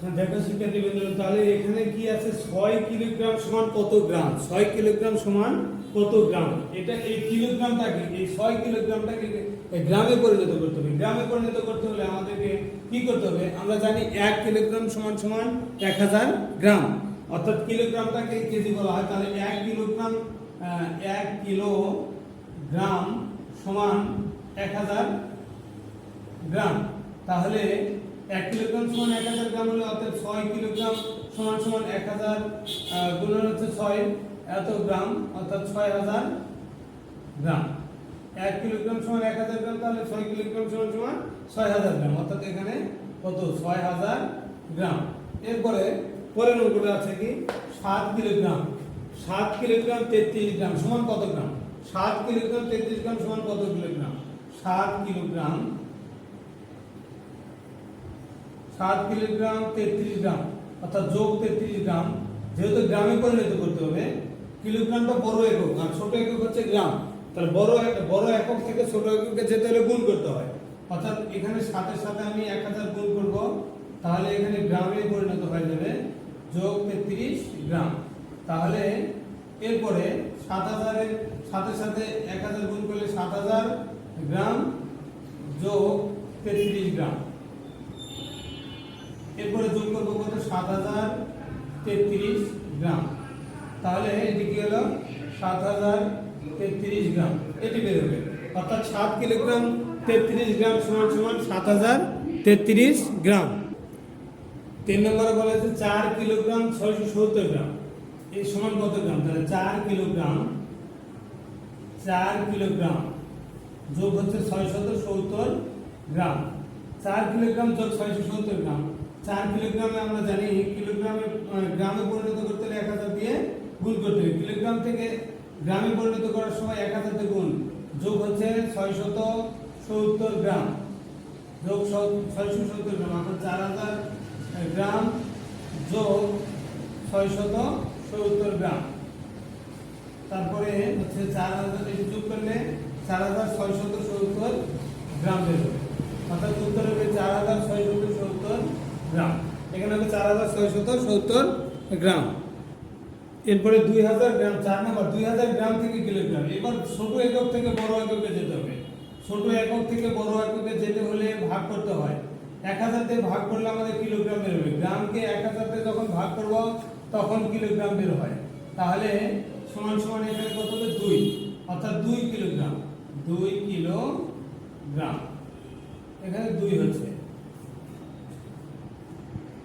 হ্যাঁ, দেখো শিক্ষার্থী বন্ধুরা তাহলে এখানে কি আছে? ছয় কিলোগ্রাম সমান কত গ্রাম? ছয় কিলোগ্রাম সমান কত গ্রাম? এটা এই কিলোগ্রামটাকে এই ছয় কিলোগ্রামটাকে গ্রামে পরিণত করতে হবে। গ্রামে পরিণত করতে হলে আমাদেরকে কি করতে হবে? আমরা জানি এক কিলোগ্রাম সমান সমান এক হাজার গ্রাম। অর্থাৎ কিলোগ্রামটাকে কেজি বলা হয়। তাহলে এক কিলোগ্রাম এক কিলো গ্রাম সমান এক হাজার গ্রাম। তাহলে এক কিলোগ্রাম সমান এক হাজার গ্রাম হলে অর্থাৎ ছয় কিলোগ্রাম সমান সমান এক হাজার গুণন হচ্ছে ছয়, এত গ্রাম, অর্থাৎ ছয় হাজার গ্রাম। এক কিলোগ্রাম সমান এক হাজার গ্রাম তাহলে ছয় কিলোগ্রাম সমান সমান ছয় হাজার গ্রাম, অর্থাৎ এখানে কত? ছয় হাজার গ্রাম। এরপরে পরের অঙ্কটা আছে কি? সাত কিলোগ্রাম। সাত কিলোগ্রাম তেত্রিশ গ্রাম সমান কত গ্রাম? সাত কিলোগ্রাম তেত্রিশ গ্রাম সমান কত কিলোগ্রাম? সাত কিলোগ্রাম সাত কিলোগ্রাম, তেত্রিশ গ্রাম, অর্থাৎ যোগ তেত্রিশ গ্রাম। যেহেতু গ্রামে পরিণত করতে হবে, কিলোগ্রামটা বড় একক, আর ছোট একক হচ্ছে গ্রাম। তাহলে বড় বড় একক থেকে ছোট এককে যেতে হলে গুণ করতে হয়। অর্থাৎ এখানে সাথে সাথে আমি এক হাজার গুণ করব, তাহলে এখানে গ্রামে পরিণত হয়ে যাবে যোগ তেত্রিশ গ্রাম। তাহলে এরপরে সাত হাজারের সাথে সাথে এক হাজার গুণ করলে সাত হাজার গ্রাম যোগ তেত্রিশ গ্রাম। এরপরে যোগ করব কত? সাত হাজার তেত্রিশ গ্রাম। তাহলে এটি কি হলো সাত হাজার তেত্রিশ গ্রাম। এটি বেরোবে অর্থাৎ সাত কিলোগ্রাম তেত্রিশ গ্রাম সমান সমান সাত হাজার তেত্রিশ গ্রাম। তিন নম্বরে বলা হয়েছে চার কিলোগ্রাম ছয়শো সত্তর গ্রাম। এই সমান কত গ্রাম? তাহলে চার কিলোগ্রাম চার কিলোগ্রাম যোগ হচ্ছে ছয়শত সত্তর গ্রাম। চার কিলোগ্রাম যোগ ছয়শো সত্তর গ্রাম। চার কিলোগ্রামে আমরা জানি কিলোগ্রামে গ্রামে পরিণত করতে হলে এক হাজার দিয়ে গুণ করতে হবে। কিলোগ্রাম থেকে গ্রামে পরিণত করার সময় এক হাজার দিয়ে গুণ। যোগ হচ্ছে ছয়শত সত্তর গ্রাম। যোগ ছয়শো সত্তর গ্রাম, অর্থাৎ চার হাজার গ্রাম যোগ ছয়শত সত্তর গ্রাম। তারপরে হচ্ছে চার হাজার যোগ করলে চার হাজার ছয়শত সত্তর গ্রাম বেরোবে গ্রাম। এখানে হবে চার হাজার ছয়শত সত্তর গ্রাম। এরপরে দুই হাজার গ্রাম, চার নম্বর, দুই হাজার গ্রাম থেকে কিলোগ্রাম। এবার ছোট একক থেকে বড় এককে যেতে হবে। ছোট একক থেকে বড় এককে যেতে হলে ভাগ করতে হয়। এক হাজার দিয়ে ভাগ করলে আমাদের কিলোগ্রাম বেরোবে গ্রামকে এক হাজার দিয়ে যখন ভাগ করব, তখন কিলোগ্রাম বের হয়। তাহলে সমান সমান এখানে কত হবে? দুই। অর্থাৎ দুই কিলোগ্রাম। দুই কিলোগ্রাম। এখানে দুই হচ্ছে।